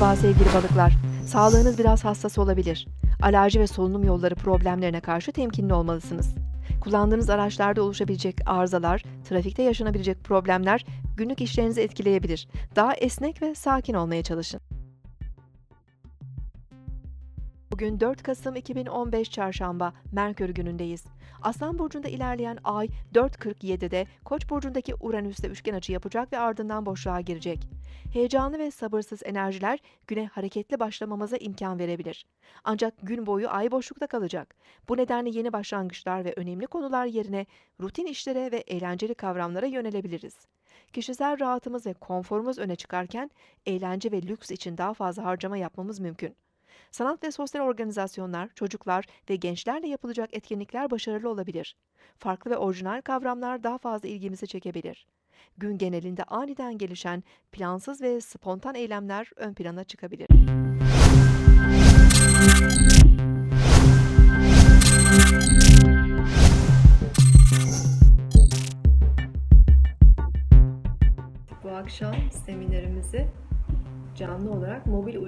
Merhaba sevgili balıklar. Sağlığınız biraz hassas olabilir. Alerji ve solunum yolları problemlerine karşı temkinli olmalısınız. Kullandığınız araçlarda oluşabilecek arızalar, trafikte yaşanabilecek problemler günlük işlerinizi etkileyebilir. Daha esnek ve sakin olmaya çalışın. Bugün 4 Kasım 2015 Çarşamba, Merkür günündeyiz. Aslan Burcu'nda ilerleyen ay 4.47'de Koç Burcu'ndaki Uranüs'te üçgen açı yapacak ve ardından boşluğa girecek. Heyecanlı ve sabırsız enerjiler güne hareketli başlamamıza imkan verebilir. Ancak gün boyu ay boşlukta kalacak. Bu nedenle yeni başlangıçlar ve önemli konular yerine rutin işlere ve eğlenceli kavramlara yönelebiliriz. Kişisel rahatımız ve konforumuz öne çıkarken eğlence ve lüks için daha fazla harcama yapmamız mümkün. Sanat ve sosyal organizasyonlar, çocuklar ve gençlerle yapılacak etkinlikler başarılı olabilir. Farklı ve orijinal kavramlar daha fazla ilgimizi çekebilir. Gün genelinde aniden gelişen, plansız ve spontan eylemler ön plana çıkabilir. Bu akşam seminerimizi canlı olarak mobil